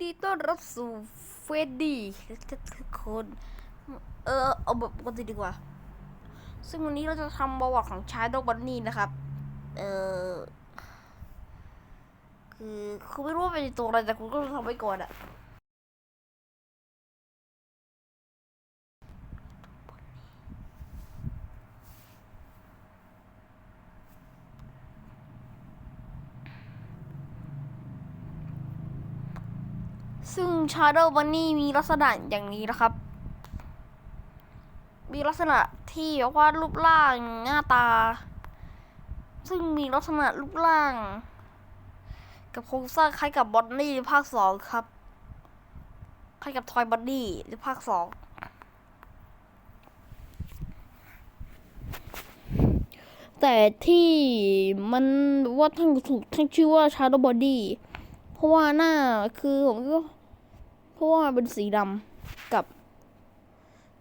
ดีต้อนรับสู่เฟดดี้ทุกคน เออเอาแบบปกติดีกว่า ซึ่งวันนี้เราจะทำประวัติของชายดอกบันนี่นะครับ เออคือคุณไม่รู้ว่าเป็นตัวอะไรแต่คุณก็ทำไว้ก่อนอะ ซึ่งชา d o w บันนี่มีลักษณะอย่างนี้นะครับ มีลักษณะที่แบบว่ารูปร่างหน้าตา ซึ่งมีลักษณะรูปร่าง กับโครงสร้างคล้ายกับบอนนี่ภาคสองครับ คล้ายกับทอยบอนนี่ในภาคสองแต่ที่มันว่าทั้งถูกทั้งชื่อว่า Shadow Body เพราะว่าหน้าคือผมก็ ราะว่ามันเป็นสีดำกับ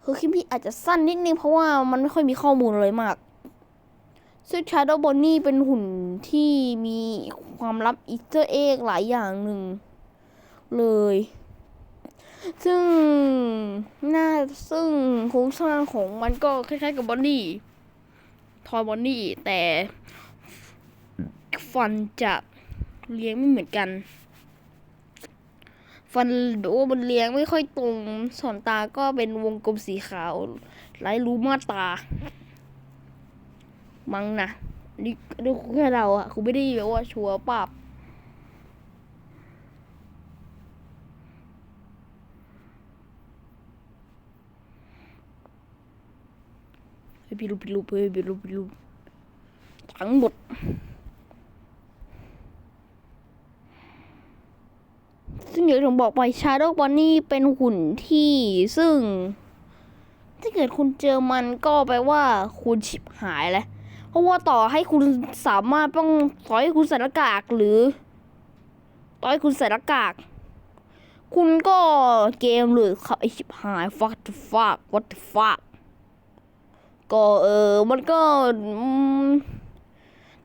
คือคลิปนี้อาจจะสั้นนิดนึงเพราะว่ามันไม่ค่อยมีข้อมูลเลยมาก ซึ่ง Shadow Bonnie เป็นหุ่นที่มีความลับอีสเตอร์เอ็กหลายอย่างหนึ่งเลย ซึ่งหน้าซึ่งโครงสร้างของมันก็คล้ายๆกับบอนนี่ทอยบอนนี่แต่ฟันจะเลี้ยงไม่เหมือนกัน ฟันแบบว่ามันเลี้ยงไม่ค่อยตรงส่วนตาก็เป็นวงกลมสีขาวไร้รูมาตา มั้งนะนี่นี่แค่เราอะคุณไม่ได้แบบว่าชัวร์ปรับเฮ้ยพี่รูปพี่รูปเฮ้ยพี่รูปพี่รูปทั้งหมด ซึ่ง อย่างที่ผมบอกไปชา d o w บอนนี่เป็นหุ่นที่ซึ่ง ถ้าเกิดคุณเจอมันก็แปลว่าคุณฉิบหายแล้วเพราะว่าต่อให้คุณสามารถต้องต่อให้คุณใส่หน้ากากหรือ ต่อให้คุณใส่หน้ากาก คุณก็เกมเลยครับไอชิบหาย fuck the fuck what the fuck ก็เออมันก็อืม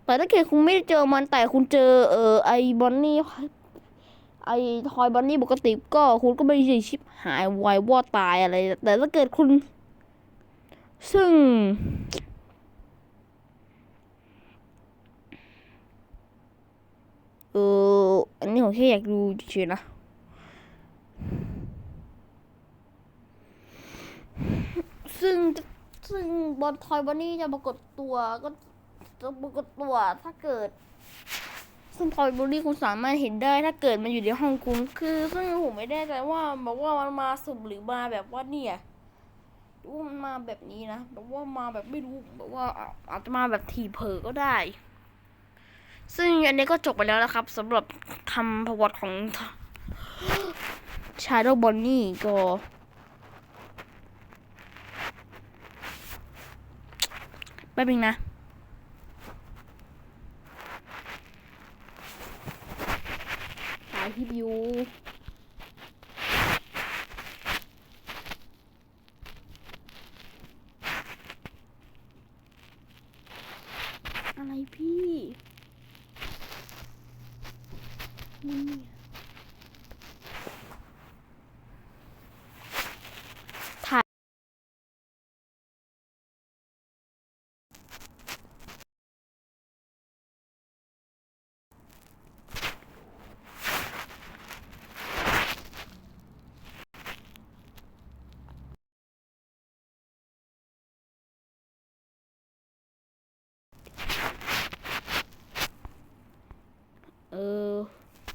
แต่ถ้าเกิดคุณไม่ได้เจอมันแต่คุณเจอเออไอบอนนี่ ไอ้ทอยบอนนี่ปกติก็คุณก็ไม่ได้ชิบหายวายวอดตายอะไร แต่ถ้าเกิดคุณ ซึ่ง เอออันนี้ผมแค่อยากดูเฉยๆนะซึ่งซึ่งบอลทอยบอนนี่จะปรากฏตัวก็จะปรากฏตัวถ้าเกิด ซึ่งทอยบอนนี่คุณสามารถเห็นได้ ถ้าเกิดมันอยู่ในห้องคุณคือซึ่งผมไม่แน่ใจว่าบอกว่ามันมาสุ่มหรือมาแบบว่าเนี่ยหรือว่ามันมาแบบนี้นะแบบว่ามาแบบไม่รู้แบบว่าอาจจะมาแบบทีเผลอก็ได้ ซึ่งอันนี้ก็จบไปแล้วนะครับสำหรับทำประวัติของ Shadow Bonnie ก็แป๊บนึงนะ ถ่าย คลิปอยู่อะไรพี่นี่